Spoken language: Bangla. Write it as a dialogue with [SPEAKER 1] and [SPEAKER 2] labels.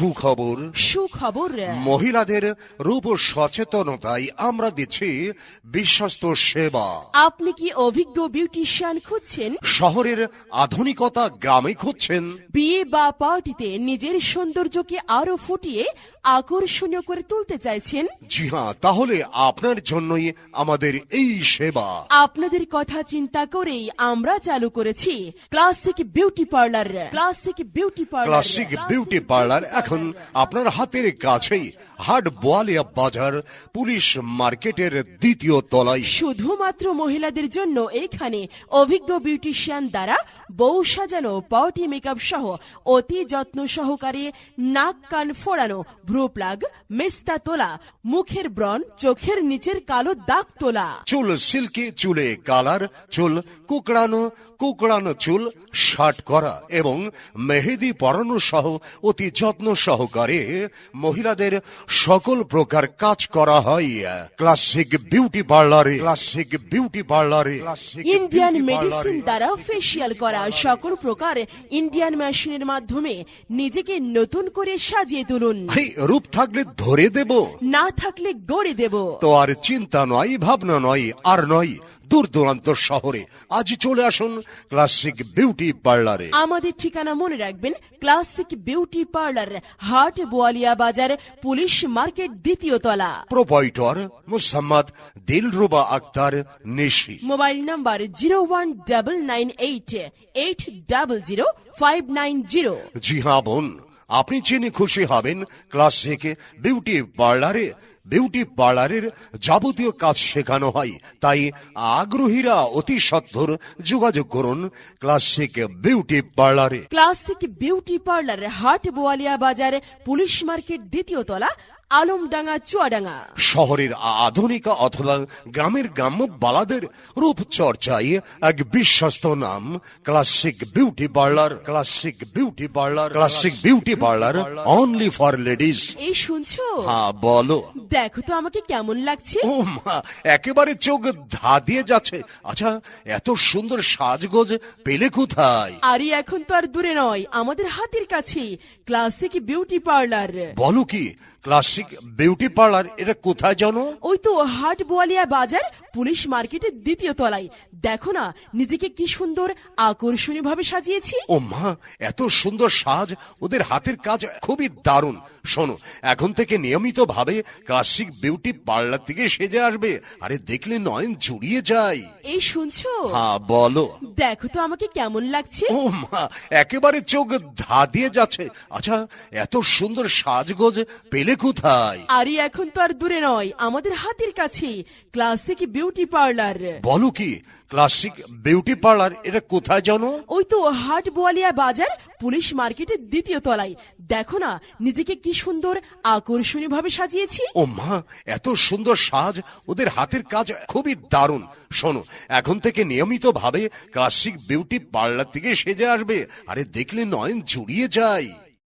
[SPEAKER 1] সুখবর।
[SPEAKER 2] সুখবর।
[SPEAKER 1] মহিলাদের রূপ সচেতনতাই আমরা দিচ্ছি বিশ্বস্ত সেবা।
[SPEAKER 2] আপনি কি অভিজ্ঞ বিউটিশিয়ান খুঁজছেন?
[SPEAKER 1] শহরের আধুনিকতা গ্রামে খুঁজছেন।
[SPEAKER 2] বিয়ে বা পার্টিতে নিজের সৌন্দর্যকে আরও ফুটিয়ে আকর্ষণীয় করে তুলতে চাইছেন?
[SPEAKER 1] জি হ্যাঁ তাহলে আপনার জন্যই আমাদের এই সেবা।
[SPEAKER 2] আপনাদের কথা চিন্তা করেই আমরা চালু করেছি। Classic beauty parlour classic beauty parlour
[SPEAKER 1] classic beauty parlour এখন আপনার হাতের কাছেই হাট বোয়ালিয়া বাজার পুলিশ মার্কেটের দ্বিতীয় তলায়।
[SPEAKER 2] শুধুমাত্র মহিলাদের জন্য এখানে অভিজ্ঞ বিউটিশিয়ান দ্বারা বউ সাজানো পার্টি মেকআপ সহ অতি যত্ন সহকারে নাক কান ফোড়ানো ভ্রু প্লাগ মেস্তা তোলা মুখের ব্রণ চোখের নিচের কালো দাগ তোলা।
[SPEAKER 1] চুল সিল্কি চুলে কালার চুল কুকড়ানো কুকড়ানো চুল শার্ট করা এবং মেহেদি পরানো সহ অতি যত্ন সহকারে মহিলাদের সকল প্রকার কাজ করা হয়। ক্লাসিক বিউটি পার্লারে ক্লাসিক বিউটি পার্লারে
[SPEAKER 2] ইন্ডিয়ান মেডিসিন দ্বারা ফেসিয়াল করা সকল প্রকার ইন্ডিয়ান মেশিনের মাধ্যমে নিজেকে নতুন করে সাজিয়ে তুলুন।
[SPEAKER 1] রূপ থাকলে ধরে দেব
[SPEAKER 2] না থাকলে গড়ে দেব।
[SPEAKER 1] তো আর চিন্তা নয় ভাবনা নয় আর নয় দূর দূরান্ত শহরে। আজ চলে আসুন ক্লাসিক বিউটি পার্লারে।
[SPEAKER 2] আমাদের ঠিকানা মনে রাখবেন classic beauty parlour Hat Boalia বাজার পুলিশ মার্কেট দ্বিতীয় তলা।
[SPEAKER 1] Proprietor Mosammat Dilruba Akter Nishi.
[SPEAKER 2] Mobile number zero one double nine eight eight double zero five nine zero.
[SPEAKER 1] জি হ্যাঁ বোন আপনি জেনে খুশি হবেন, ক্লাস থেকে বিউটি পার্লারে, বিউটি পার্লারের যাবতীয় কাজ শেখানো হয়। তাই আগ্রহীরা অতি সত্তর যোগাযোগ করুন ক্লাসিক বিউটি পার্লারে।
[SPEAKER 2] Classic beauty parlour Hat Boalia বাজারে পুলিশ মার্কেট দ্বিতীয় তলা আলমডাঙ্গা চুয়াডাঙ্গা।
[SPEAKER 1] শহরের আধুনিকা অথবা গ্রামের গ্রাম্য বালাদের রূপচর্চায় এক বিশ্বস্ত নাম classic beauty parlour classic beauty parlour classic beauty parlour only for ladies
[SPEAKER 2] এই শুনছো?
[SPEAKER 1] হ্যাঁ বলো।
[SPEAKER 2] দেখো তো আমাকে কেমন লাগছে।
[SPEAKER 1] ও মা একেবারে চোখ ধা দিয়ে যাচ্ছে। আচ্ছা এত সুন্দর সাজগোজ পেলে কোথায়?
[SPEAKER 2] আরে এখন তো আর দূরে নয় আমাদের হাতের কাছে ক্লাসিক বিউটি পার্লার
[SPEAKER 1] বলো কি ক্লাসিক বিউটি পার্লার এটা কোথায় জানো?
[SPEAKER 2] ওই তো হাট বোয়ালিয়া বাজার পুলিশ মার্কেটের দ্বিতীয় তলায়। দেখো না নিজেকে কি সুন্দর আকর্ষণীয় ভাবে সাজিয়েছি।
[SPEAKER 1] ও মা এত সুন্দর সাজ ওদের হাতের কাজ খুবই দারুণ। শোনো এখন থেকে নিয়মিত ভাবে ক্লাসিক বিউটি পার্লার থেকে সেজে আসবে। আরে দেখলে নয়ন জুড়িয়ে যায়।
[SPEAKER 2] এই শুনছো?
[SPEAKER 1] হ্যাঁ বলো।
[SPEAKER 2] দেখো তো আমাকে কেমন লাগছে।
[SPEAKER 1] ও মা একেবারে চোখ ধা দিয়ে যাচ্ছে। আচ্ছা এত সুন্দর সাজগোজ পেলে কোথায়
[SPEAKER 2] আরে এখন তো আর দূরে নয় আমাদের হাতের কাছে ক্লাসিক বিউটি পার্লার
[SPEAKER 1] বলো কি ক্লাসিক বিউটি পার্লার এটা কোথায় জানো?
[SPEAKER 2] ওই তো হাট বোয়ালিয়া বাজার পুলিশ মার্কেটের দ্বিতীয় তলায়। দেখো না নিজেকে কি সুন্দর আকর্ষণীয় ভাবে সাজিয়েছি।
[SPEAKER 1] ও মা এত সুন্দর সাজ ওদের হাতের কাজ খুবই দারুণ। শোনো এখন থেকে নিয়মিত ভাবে ক্লাসিক বিউটি পার্লার থেকে সেজে আসবে। আরে দেখলে নয়ন জুড়িয়ে যায়।